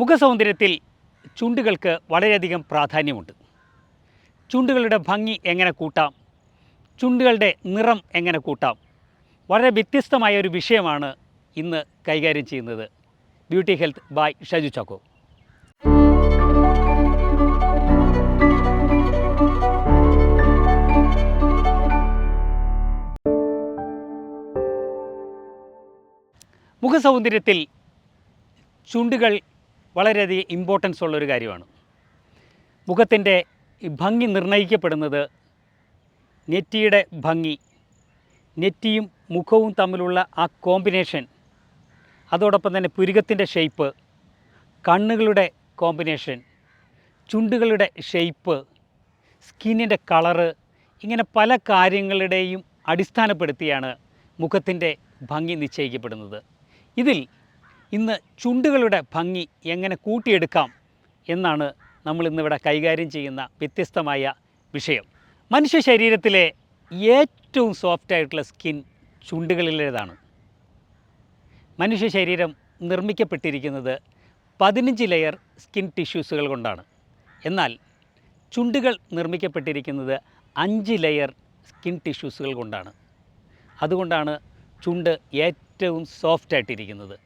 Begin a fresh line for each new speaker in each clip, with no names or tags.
മുഖസൗന്ദര്യത്തിൽ ചുണ്ടുകൾക്ക് വളരെയധികം പ്രാധാന്യമുണ്ട്. ചുണ്ടുകളുടെ ഭംഗി എങ്ങനെ കൂട്ടാം? ചുണ്ടുകളുടെ നിറം എങ്ങനെ കൂട്ടാം? വളരെ വ്യത്യസ്തമായ ഒരു വിഷയമാണ് ഇന്ന് കൈകാര്യം ചെയ്യുന്നത്. Beauty health by Shaju Chacko. മുഖസൗന്ദര്യത്തിൽ ചുണ്ടുകൾ വളരെയധികം ഇമ്പോർട്ടൻസ് ഉള്ളൊരു കാര്യമാണ്. മുഖത്തിന്റെ ഭംഗി നിർണയിക്കപ്പെടുന്നത് നെറ്റിയുടെ ഭംഗി നെറ്റിയും മുഖവും തമ്മിലുള്ള ആ കോമ്പിനേഷൻ അതോടൊപ്പം തന്നെ പുരുകത്തിന്റെ ഷെയ്പ്പ് കണ്ണുകളുടെ കോമ്പിനേഷൻ ചുണ്ടുകളുടെ ഷെയ്പ്പ് സ്കിന്നിന്റെ കളറ് ഇങ്ങനെ പല കാര്യങ്ങളുടെയും അടിസ്ഥാനപ്പെടുത്തിയാണ് മുഖത്തിന്റെ ഭംഗി നിശ്ചയിക്കപ്പെടുന്നത്. ഇതിൽ ഇന്ന് ചുണ്ടുകളുടെ ഭംഗി എങ്ങനെ കൂട്ടിയെടുക്കാം എന്നാണ് നമ്മൾ ഇന്നിവിടെ കൈകാര്യം ചെയ്യുന്ന വ്യത്യസ്തമായ വിഷയം. മനുഷ്യ ശരീരത്തിലെ ഏറ്റവും സോഫ്റ്റ് ആയിട്ടുള്ള സ്കിൻ ചുണ്ടുകളിലേതാണ്. മനുഷ്യ ശരീരം നിർമ്മിക്കപ്പെട്ടിരിക്കുന്നത് പതിനഞ്ച് ലെയർ സ്കിൻ ടിഷ്യൂസുകൾ കൊണ്ടാണ്. എന്നാൽ ചുണ്ടുകൾ നിർമ്മിക്കപ്പെട്ടിരിക്കുന്നത് അഞ്ച് ലെയർ സ്കിൻ ടിഷ്യൂസുകൾ കൊണ്ടാണ്. അതുകൊണ്ടാണ് ചുണ്ട് ഏറ്റവും സോഫ്റ്റ് ആയിട്ടിരിക്കുന്നത്.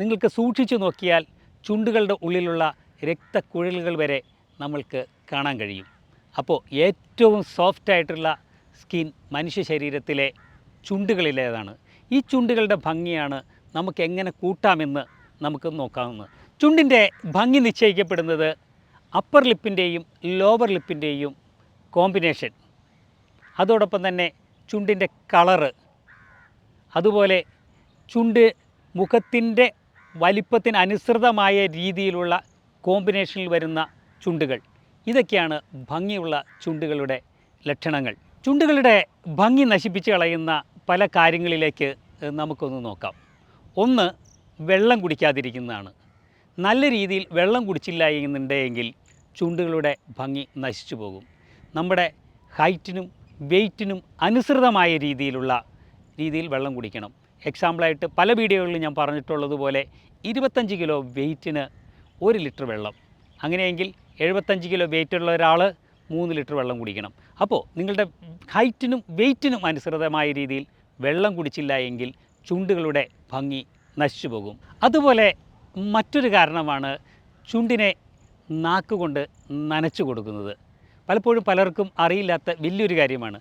നിങ്ങൾക്ക് സൂക്ഷിച്ചു നോക്കിയാൽ ചുണ്ടുകളുടെ ഉള്ളിലുള്ള രക്തക്കുഴലുകൾ വരെ നമ്മൾക്ക് കാണാൻ കഴിയും. അപ്പോൾ ഏറ്റവും സോഫ്റ്റ് ആയിട്ടുള്ള സ്കിൻ മനുഷ്യ ശരീരത്തിലെ ചുണ്ടുകളിലേതാണ്. ഈ ചുണ്ടുകളുടെ ഭംഗിയാണ് നമുക്ക് എങ്ങനെ കൂട്ടാമെന്ന് നമുക്ക് നോക്കാവുന്നത്. ചുണ്ടിന്റെ ഭംഗി നിശ്ചയിക്കപ്പെടുന്നത് അപ്പർ ലിപ്പിന്റെയും ലോവർ ലിപ്പിന്റെയും കോമ്പിനേഷൻ അതോടൊപ്പം തന്നെ ചുണ്ടിന്റെ കളറ് അതുപോലെ ചുണ്ട് മുഖത്തിന്റെ വലിപ്പത്തിന് അനുസൃതമായ രീതിയിലുള്ള കോമ്പിനേഷനിൽ വരുന്ന ചുണ്ടുകൾ. ഇതൊക്കെയാണ് ഭംഗിയുള്ള ചുണ്ടുകളുടെ ലക്ഷണങ്ങൾ. ചുണ്ടുകളുടെ ഭംഗി നശിപ്പിച്ച് കളയുന്ന പല കാര്യങ്ങളിലേക്ക് നമുക്കൊന്ന് നോക്കാം. ഒന്ന് വെള്ളം കുടിക്കാതിരിക്കുന്നതാണ്. നല്ല രീതിയിൽ വെള്ളം കുടിച്ചില്ല എന്നുണ്ടെങ്കിൽ ചുണ്ടുകളുടെ ഭംഗി നശിച്ചു പോകും. നമ്മുടെ ഹൈറ്റിനും വെയ്റ്റിനും അനുസൃതമായ രീതിയിലുള്ള രീതിയിൽ വെള്ളം കുടിക്കണം. എക്സാമ്പിളായിട്ട് പല വീഡിയോകളിലും ഞാൻ പറഞ്ഞിട്ടുള്ളതുപോലെ ഇരുപത്തഞ്ച് കിലോ വെയ്റ്റിന് ഒരു ലിറ്റർ വെള്ളം. അങ്ങനെയെങ്കിൽ എഴുപത്തഞ്ച് കിലോ വെയിറ്റുള്ള ഒരാൾ മൂന്ന് ലിറ്റർ വെള്ളം കുടിക്കണം. അപ്പോൾ നിങ്ങളുടെ ഹൈറ്റിനും വെയ്റ്റിനും അനുസൃതമായ രീതിയിൽ വെള്ളം കുടിച്ചില്ല എങ്കിൽ ചുണ്ടുകളുടെ ഭംഗി നശിച്ചു പോകും. അതുപോലെ മറ്റൊരു കാരണമാണ് ചുണ്ടിനെ നാക്കുകൊണ്ട് നനച്ചു കൊടുക്കുന്നത്. പലപ്പോഴും പലർക്കും അറിയില്ലാത്ത വലിയൊരു കാര്യമാണ്.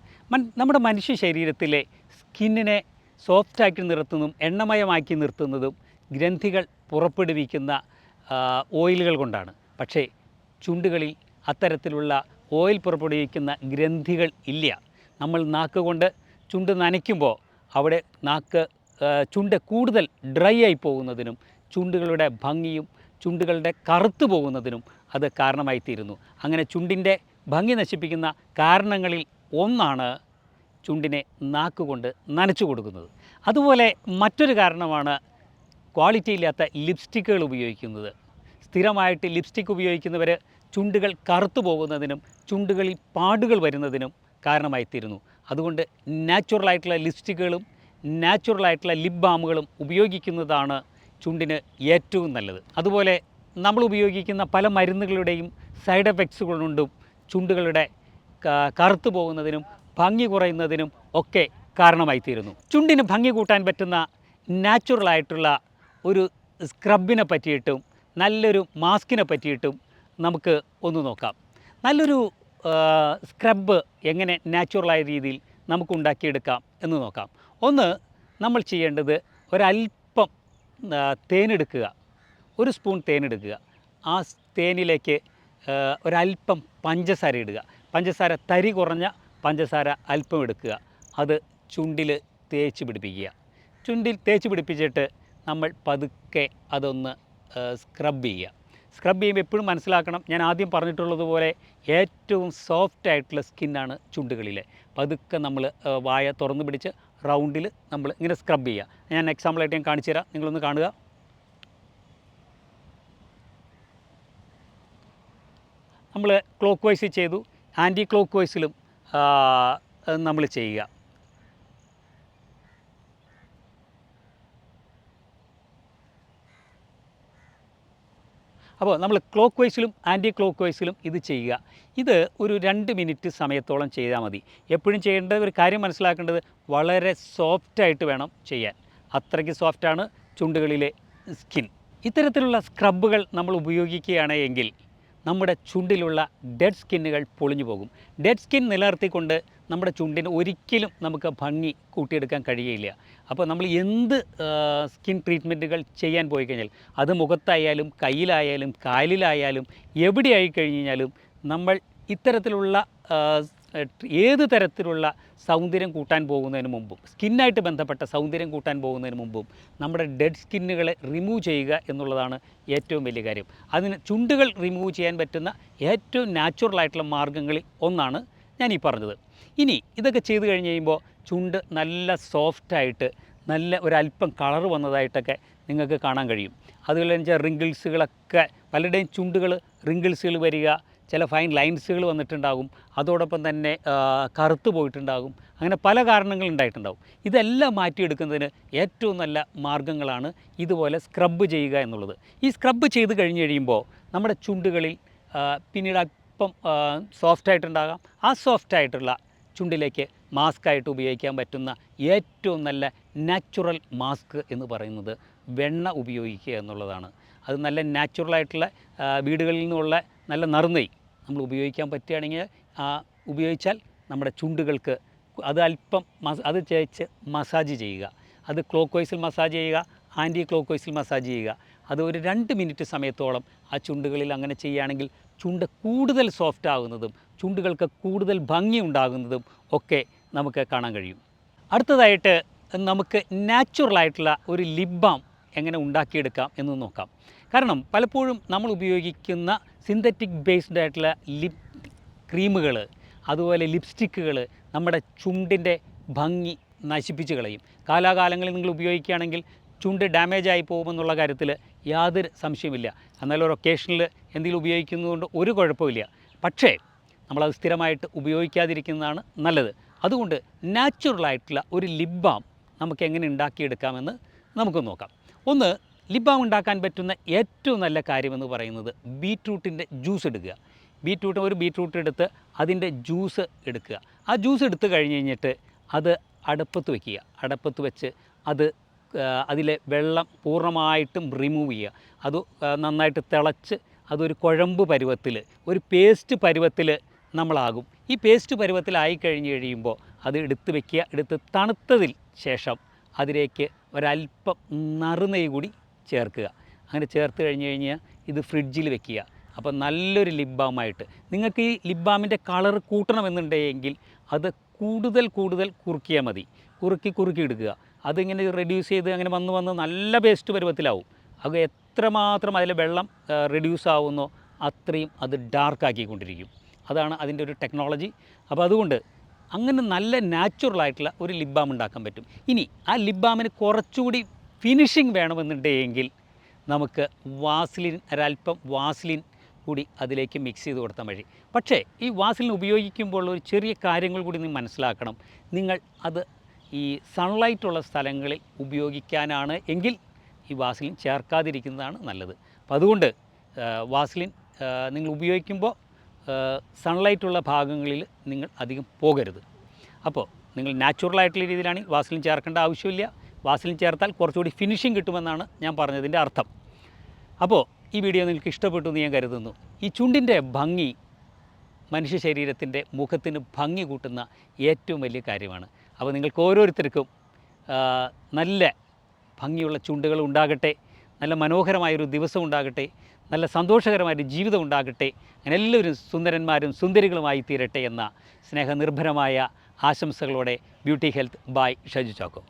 നമ്മുടെ മനുഷ്യ ശരീരത്തിലെ സ്കിന്നിനെ സോഫ്റ്റാക്കി നിർത്തുന്നതും എണ്ണമയമാക്കി നിർത്തുന്നതും ഗ്രന്ഥികൾ പുറപ്പെടുവിക്കുന്ന ഓയിലുകൾ കൊണ്ടാണ്. പക്ഷേ ചുണ്ടുകളിൽ അത്തരത്തിലുള്ള ഓയിൽ പുറപ്പെടുവിക്കുന്ന ഗ്രന്ഥികൾ ഇല്ല. നമ്മൾ നാക്ക് കൊണ്ട് ചുണ്ട് നനയ്ക്കുമ്പോൾ അവിടെ നാക്ക് ചുണ്ട് കൂടുതൽ ഡ്രൈ ആയി പോകുന്നതിനും ചുണ്ടുകളുടെ ഭംഗിയും ചുണ്ടുകളുടെ കറുത്തു പോകുന്നതിനും അത് കാരണമായി തീരുന്നു അങ്ങനെ ചുണ്ടിന്റെ ഭംഗി നശിപ്പിക്കുന്ന കാരണങ്ങളിൽ ഒന്നാണ് ചുണ്ടിനെ നാക്കുകൊണ്ട് നനച്ചു കൊടുക്കുന്നത്. അതുപോലെ മറ്റൊരു കാരണമാണ് ക്വാളിറ്റി ഇല്ലാത്ത ലിപ്സ്റ്റിക്കുകൾ ഉപയോഗിക്കുന്നത്. സ്ഥിരമായിട്ട് ലിപ്സ്റ്റിക് ഉപയോഗിക്കുന്നവർ ചുണ്ടുകൾ കറുത്തു പോകുന്നതിനും ചുണ്ടുകളിൽ പാടുകൾ വരുന്നതിനും കാരണമായിത്തീരുന്നു. അതുകൊണ്ട് നാച്ചുറലായിട്ടുള്ള ലിപ്സ്റ്റിക്കുകളും നാച്ചുറലായിട്ടുള്ള ലിപ് ബാമുകളും ഉപയോഗിക്കുന്നതാണ് ചുണ്ടിന് ഏറ്റവും നല്ലത്. അതുപോലെ നമ്മൾ ഉപയോഗിക്കുന്ന പല മരുന്നുകളുടെയും സൈഡ് എഫക്ട്സുകൾ കൊണ്ടും ചുണ്ടുകളുടെ കറുത്തു പോകുന്നതിനും ഭംഗി കുറയുന്നതിനും ഒക്കെ കാരണമായിത്തീരുന്നു. ചുണ്ടിന് ഭംഗി കൂട്ടാൻ പറ്റുന്ന നാച്ചുറലായിട്ടുള്ള ഒരു സ്ക്രബിനെ പറ്റിയിട്ടും നല്ലൊരു മാസ്കിനെ പറ്റിയിട്ടും നമുക്ക് ഒന്ന് നോക്കാം. നല്ലൊരു സ്ക്രബ് എങ്ങനെ നാച്ചുറലായ രീതിയിൽ നമുക്ക് ഉണ്ടാക്കിയെടുക്കാം എന്ന് നോക്കാം. ഒന്ന് നമ്മൾ ചെയ്യേണ്ടത് ഒരല്പം തേനെടുക്കുക. ഒരു സ്പൂൺ തേനെടുക്കുക. ആ തേനിലേക്ക് ഒരല്പം പഞ്ചസാര ഇടുക. പഞ്ചസാര തരി കുറഞ്ഞ പഞ്ചസാര അല്പം എടുക്കുക. അത് ചുണ്ടിൽ തേച്ച് പിടിപ്പിക്കുക. ചുണ്ടിൽ തേച്ച് പിടിപ്പിച്ചിട്ട് നമ്മൾ പതുക്കെ അതൊന്ന് സ്ക്രബ് ചെയ്യുക. സ്ക്രബ് ചെയ്യുമ്പോൾ എപ്പോഴും മനസ്സിലാക്കണം ഞാൻ ആദ്യം പറഞ്ഞിട്ടുള്ളതുപോലെ ഏറ്റവും സോഫ്റ്റ് ആയിട്ടുള്ള സ്കിന്നാണ് ചുണ്ടുകളിലെ. പതുക്കെ നമ്മൾ വായ തുറന്നു പിടിച്ച് റൗണ്ടിൽ നമ്മൾ ഇങ്ങനെ സ്ക്രബ് ചെയ്യുക. ഞാൻ എക്സാമ്പിളായിട്ട് ഞാൻ കാണിച്ചു തരാം. നിങ്ങളൊന്ന് കാണുക. നമ്മൾ ക്ലോക്ക് വൈസ് ചെയ്തു. ആന്റി ക്ലോക്ക് വൈസിലും നമ്മൾ ചെയ്യുക. അപ്പോൾ നമ്മൾ ക്ലോക്ക് വൈസിലും ആന്റി ക്ലോക്ക് വൈസിലും ഇത് ചെയ്യുക. ഇത് ഒരു രണ്ട് മിനിറ്റ് സമയത്തോളം ചെയ്താൽ മതി. എപ്പോഴും ചെയ്യേണ്ട ഒരു കാര്യം മനസ്സിലാക്കേണ്ടത് വളരെ സോഫ്റ്റായിട്ട് വേണം ചെയ്യാൻ. അത്രയ്ക്ക് സോഫ്റ്റാണ് ചുണ്ടുകളിലെ സ്കിൻ. ഇത്തരത്തിലുള്ള സ്ക്രബുകൾ നമ്മൾ ഉപയോഗിക്കുകയാണ് എങ്കിൽ നമ്മുടെ ചുണ്ടിലുള്ള ഡെഡ് സ്കിന്നുകൾ പൊളിഞ്ഞു പോകും. ഡെഡ് സ്കിൻ നിലനിർത്തിക്കൊണ്ട് നമ്മുടെ ചുണ്ടിന് ഒരിക്കലും നമുക്ക് ഭംഗി കൂട്ടിയെടുക്കാൻ കഴിയില്ല. അപ്പോൾ നമ്മൾ എന്ത് സ്കിൻ ട്രീറ്റ്മെന്റുകൾ ചെയ്യാൻ പോയി കഴിഞ്ഞാൽ അത് മുഖത്തായാലും കയ്യിലായാലും കാലിലായാലും എവിടെയായി കഴിഞ്ഞാലും നമ്മൾ ഇത്തരത്തിലുള്ള ഏത് തരത്തിലുള്ള സൗന്ദര്യം കൂട്ടാൻ പോകുന്നതിന് മുമ്പും സ്കിന്നായിട്ട് ബന്ധപ്പെട്ട സൗന്ദര്യം കൂട്ടാൻ പോകുന്നതിന് മുമ്പും നമ്മുടെ ഡെഡ് സ്കിന്നുകളെ റിമൂവ് ചെയ്യുക എന്നുള്ളതാണ് ഏറ്റവും വലിയ കാര്യം. അതിന് ചുണ്ടുകൾ റിമൂവ് ചെയ്യാൻ പറ്റുന്ന ഏറ്റവും നാച്ചുറൽ ആയിട്ടുള്ള മാർഗങ്ങളിൽ ഒന്നാണ് ഞാൻ ഈ പറഞ്ഞത്. ഇനി ഇതൊക്കെ ചെയ്തു കഴിഞ്ഞ് കഴിയുമ്പോൾ ചുണ്ട് നല്ല സോഫ്റ്റായിട്ട് നല്ല ഒരല്പം കളർ വന്നതായിട്ടൊക്കെ നിങ്ങൾക്ക് കാണാൻ കഴിയും. അതുപോലെ വെച്ചാൽ റിങ്കിൾസുകളൊക്കെ പലരുടെയും ചുണ്ടുകൾ റിങ്കിൾസുകൾ വരിക ചില ഫൈൻ ലൈൻസുകൾ വന്നിട്ടുണ്ടാകും. അതോടൊപ്പം തന്നെ കറുത്ത് പോയിട്ടുണ്ടാകും. അങ്ങനെ പല കാരണങ്ങൾ ഉണ്ടായിട്ടുണ്ടാകും. ഇതെല്ലാം മാറ്റിയെടുക്കുന്നതിന് ഏറ്റവും നല്ല മാർഗങ്ങളാണ് ഇതുപോലെ സ്ക്രബ് ചെയ്യുക എന്നുള്ളത്. ഈ സ്ക്രബ് ചെയ്ത് കഴിഞ്ഞ് കഴിയുമ്പോൾ നമ്മുടെ ചുണ്ടുകളിൽ പിന്നീട് അല്പം സോഫ്റ്റ് ആയിട്ടുണ്ടാകാം ആ സോഫ്റ്റ് ആയിട്ടുള്ള ചുണ്ടിലേക്ക് മാസ്ക് ആയിട്ട് ഉപയോഗിക്കാൻ പറ്റുന്ന ഏറ്റവും നല്ല നാച്ചുറൽ മാസ്ക് എന്ന് പറയുന്നത് വെണ്ണ ഉപയോഗിക്കുക എന്നുള്ളതാണ്. അത് നല്ല ആ, വീടുകളിൽ നിന്നുള്ള നല്ല നറുനെയ് നമ്മൾ ഉപയോഗിക്കാൻ പറ്റുകയാണെങ്കിൽ ആ, ഉപയോഗിച്ചാൽ നമ്മുടെ ചുണ്ടുകൾക്ക് അത് അല്പം മസ അത് ചേച്ച് മസാജ് ചെയ്യുക. അത് ക്ലോക്ക് വൈസിൽ മസാജ് ചെയ്യുക ആന്റി ക്ലോക്ക് വൈസിൽ മസാജ് ചെയ്യുക. അത് ഒരു രണ്ട് മിനിറ്റ് സമയത്തോളം ആ ചുണ്ടുകളിൽ അങ്ങനെ ചെയ്യുകയാണെങ്കിൽ ചുണ്ട് കൂടുതൽ സോഫ്റ്റ് ആകുന്നതും ചുണ്ടുകൾക്ക് കൂടുതൽ ഭംഗി ഉണ്ടാകുന്നതും ഒക്കെ നമുക്ക് കാണാൻ കഴിയും. അടുത്തതായിട്ട് നമുക്ക് നാച്ചുറലായിട്ടുള്ള ഒരു ലിപ് ബാം എങ്ങനെ ഉണ്ടാക്കിയെടുക്കാം എന്ന് നോക്കാം. കാരണം പലപ്പോഴും നമ്മൾ ഉപയോഗിക്കുന്ന സിന്തറ്റിക് ബേസ്ഡ് ആയിട്ടുള്ള ലിപ് ക്രീമുകൾ അതുപോലെ ലിപ്സ്റ്റിക്കുകൾ നമ്മുടെ ചുണ്ടിന്റെ ഭംഗി നശിപ്പിച്ച് കളയും. കാലാകാലങ്ങളിൽ നിങ്ങൾ ഉപയോഗിക്കുകയാണെങ്കിൽ ചുണ്ട് ഡാമേജ് ആയി പോകുമെന്നുള്ള കാര്യത്തിൽ യാതൊരു സംശയമില്ല എന്നാലും ഒരു ഒക്കേഷനിൽ എന്തെങ്കിലും ഉപയോഗിക്കുന്നതുകൊണ്ട് ഒരു കുഴപ്പമില്ല പക്ഷേ നമ്മളത് സ്ഥിരമായിട്ട് ഉപയോഗിക്കാതിരിക്കുന്നതാണ് നല്ലത്. അതുകൊണ്ട് നാച്ചുറലായിട്ടുള്ള ഒരു ലിപ് ബാം നമുക്ക് എങ്ങനെ ഉണ്ടാക്കിയെടുക്കാമെന്ന് നമുക്ക് നോക്കാം. ഒന്ന് ലിപ് ബാം ഉണ്ടാക്കാൻ പറ്റുന്ന ഏറ്റവും നല്ല കാര്യമെന്ന് പറയുന്നത് ബീറ്റ്റൂട്ടിന്റെ ജ്യൂസ് എടുക്കുക. ബീറ്റ്റൂട്ട് ഒരു ബീറ്റ്റൂട്ട് എടുത്ത് അതിന്റെ ജ്യൂസ് എടുക്കുക. ആ ജ്യൂസ് എടുത്തു കഴിഞ്ഞ് കഴിഞ്ഞിട്ട് അത് അടുപ്പത്ത് വയ്ക്കുക അടുപ്പത്ത് വെച്ച് അത് അതിലെ വെള്ളം പൂർണമായിട്ടും റിമൂവ് ചെയ്യുക. അത് നന്നായിട്ട് തിളച്ച് അതൊരു കുഴമ്പ് പരുവത്തിൽ ഒരു പേസ്റ്റ് പരുവത്തിൽ നമ്മളാകും. ഈ പേസ്റ്റ് പരുവത്തിലായി കഴിഞ്ഞ് കഴിയുമ്പോൾ അത് എടുത്ത് വെക്കുക. എടുത്ത് തണുത്തതിൽ ശേഷം അതിലേക്ക് ഒരല്പം നറുനെയ്യ് കൂടി ചേർക്കുക. അങ്ങനെ ചേർത്ത് കഴിഞ്ഞ് കഴിഞ്ഞാൽ ഇത് ഫ്രിഡ്ജിൽ വെക്കുക. അപ്പോൾ നല്ലൊരു ലിപ് ബാമായിട്ട് നിങ്ങൾക്ക് ഈ ലിപ് ബാമിന്റെ കളർ കൂട്ടണമെന്നുണ്ടെങ്കിൽ അത് കൂടുതൽ കൂടുതൽ കുറുക്കിയാൽ മതി. കുറുക്കി കുറുക്കി എടുക്കുക അതിങ്ങനെ റെഡ്യൂസ് ചെയ്ത് അങ്ങനെ വന്ന് വന്ന് നല്ല പേസ്റ്റ് പരുവത്തിലാവും. അത് എത്രമാത്രം അതിലെ വെള്ളം റെഡ്യൂസ് ആവുന്നോ അത്രയും അത് ഡാർക്കാക്കിക്കൊണ്ടിരിക്കും അതാണ് അതിന്റെ ഒരു ടെക്നോളജി അപ്പോൾ അതുകൊണ്ട് അങ്ങനെ നല്ല നാച്ചുറൽ ആയിട്ടുള്ള ഒരു ലിപ് ബാം ഉണ്ടാക്കാൻ പറ്റും. ഇനി ആ ലിപ് ബാമിന് കുറച്ചുകൂടി ഫിനിഷിങ് വേണമെന്നുണ്ടെങ്കിൽ നമുക്ക് വാസ്ലിൻ ഒരല്പം വാസ്ലിൻ കൂടി അതിലേക്ക് മിക്സ് ചെയ്ത് കൊടുത്താൽ മതി. പക്ഷേ ഈ വാസ്ലിൻ ഉപയോഗിക്കുമ്പോൾ ഒരു ചെറിയ കാര്യങ്ങൾ കൂടി നിങ്ങൾ മനസ്സിലാക്കണം. നിങ്ങൾ അത് ഈ സൺലൈറ്റ് ഉള്ള സ്ഥലങ്ങളിൽ ഉപയോഗിക്കാനാണ് എങ്കിൽ ഈ വാസ്ലിൻ ചേർക്കാതിരിക്കുന്നതാണ് നല്ലത്. അപ്പോൾ അതുകൊണ്ട് വാസലിൻ നിങ്ങൾ ഉപയോഗിക്കുമ്പോൾ സൺലൈറ്റ് ഉള്ള ഭാഗങ്ങളിൽ നിങ്ങൾ അധികം പോകരുത്. അപ്പോൾ നിങ്ങൾ നാച്ചുറൽ ആയിട്ടുള്ള രീതിയിലാണ് വാസ്ലിൻ ചേർക്കേണ്ട ആവശ്യമില്ല. വാസ്ലിൻ ചേർത്താൽ കുറച്ചുകൂടി ഫിനിഷിംഗ് കിട്ടുമെന്നാണ് ഞാൻ പറഞ്ഞതിന്റെ അർത്ഥം. അപ്പോൾ ഈ വീഡിയോ നിങ്ങൾക്ക് ഇഷ്ടപ്പെട്ടു എന്ന് ഞാൻ കരുതുന്നു. ഈ ചുണ്ടിന്റെ ഭംഗി മനുഷ്യ ശരീരത്തിന്റെ മുഖത്തിന് ഭംഗി കൂട്ടുന്ന ഏറ്റവും വലിയ കാര്യമാണ്. അപ്പോൾ നിങ്ങൾക്ക് ഓരോരുത്തർക്കും നല്ല ഭംഗിയുള്ള ചുണ്ടുകൾ ഉണ്ടാകട്ടെ നല്ല മനോഹരമായൊരു ദിവസം ഉണ്ടാകട്ടെ നല്ല സന്തോഷകരമായൊരു ജീവിതം ഉണ്ടാകട്ടെ അങ്ങനെ എല്ലാവരും സുന്ദരന്മാരും സുന്ദരികളുമായി തീരട്ടെ എന്ന സ്നേഹനിർഭരമായ ആശംസകളോടെ beauty health by Shaju Chacko.